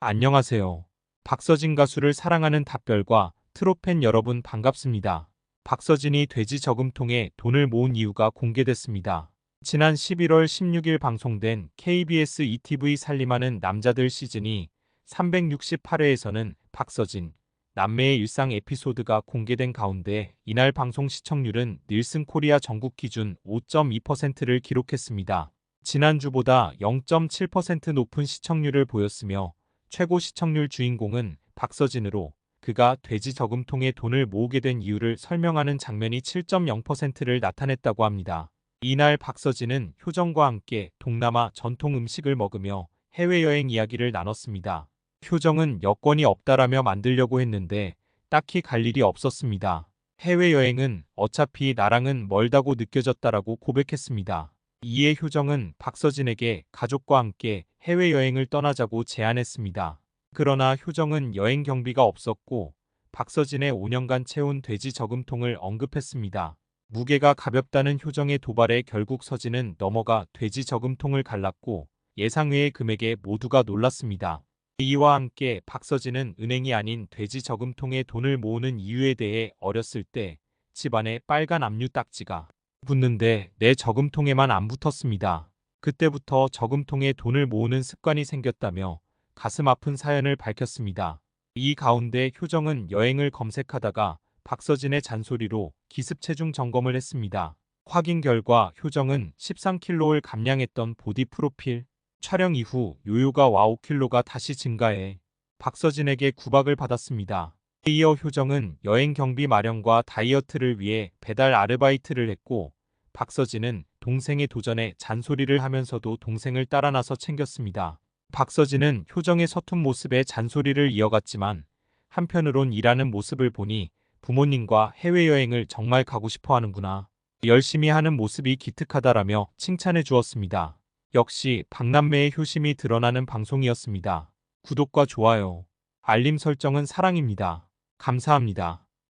안녕하세요. 박서진 가수를 사랑하는 답별과 트로팬 여러분 반갑습니다. 박서진이 돼지 저금통에 돈을 모은 이유가 공개됐습니다. 지난 11월 16일 방송된 KBS ETV 살림하는 남자들 시즌이 368회에서는 박서진, 남매의 일상 에피소드가 공개된 가운데 이날 방송 시청률은 닐슨 코리아 전국 기준 5.2%를 기록했습니다. 지난주보다 0.7% 높은 시청률을 보였으며 최고 시청률 주인공은 박서진으로 그가 돼지 저금통에 돈을 모으게 된 이유를 설명하는 장면이 7.0%를 나타냈다고 합니다. 이날 박서진은 효정과 함께 동남아 전통 음식을 먹으며 해외여행 이야기를 나눴습니다. 효정은 여권이 없다라며 만들려고 했는데 딱히 갈 일이 없었습니다. 해외여행은 어차피 나랑은 멀다고 느껴졌다라고 고백했습니다. 이에 효정은 박서진에게 가족과 함께 해외여행을 떠나자고 제안했습니다. 그러나 효정은 여행 경비가 없었고 박서진의 5년간 채운 돼지 저금통을 언급했습니다. 무게가 가볍다는 효정의 도발에 결국 서진은 넘어가 돼지 저금통을 갈랐고 예상외의 금액에 모두가 놀랐습니다. 이와 함께 박서진은 은행이 아닌 돼지 저금통에 돈을 모으는 이유에 대해 어렸을 때 집안에 빨간 압류 딱지가 붙는데 내 저금통에만 안 붙었습니다. 그때부터 저금통에 돈을 모으는 습관이 생겼다며 가슴 아픈 사연을 밝혔습니다. 이 가운데 효정은 여행을 검색하다가 박서진의 잔소리로 기습 체중 점검을 했습니다. 확인 결과 효정은 13kg를 감량했던 보디 프로필 촬영 이후 요요가 와 5kg가 다시 증가해 박서진에게 구박을 받았습니다. 이어 효정은 여행 경비 마련과 다이어트를 위해 배달 아르바이트를 했고 박서진은 동생의 도전에 잔소리를 하면서도 동생을 따라 나서 챙겼습니다. 박서진은 효정의 서툰 모습에 잔소리를 이어갔지만 한편으론 일하는 모습을 보니 부모님과 해외여행을 정말 가고 싶어 하는구나. 열심히 하는 모습이 기특하다라며 칭찬해 주었습니다. 역시 박남매의 효심이 드러나는 방송이었습니다. 구독과 좋아요, 알림 설정은 사랑입니다. 감사합니다.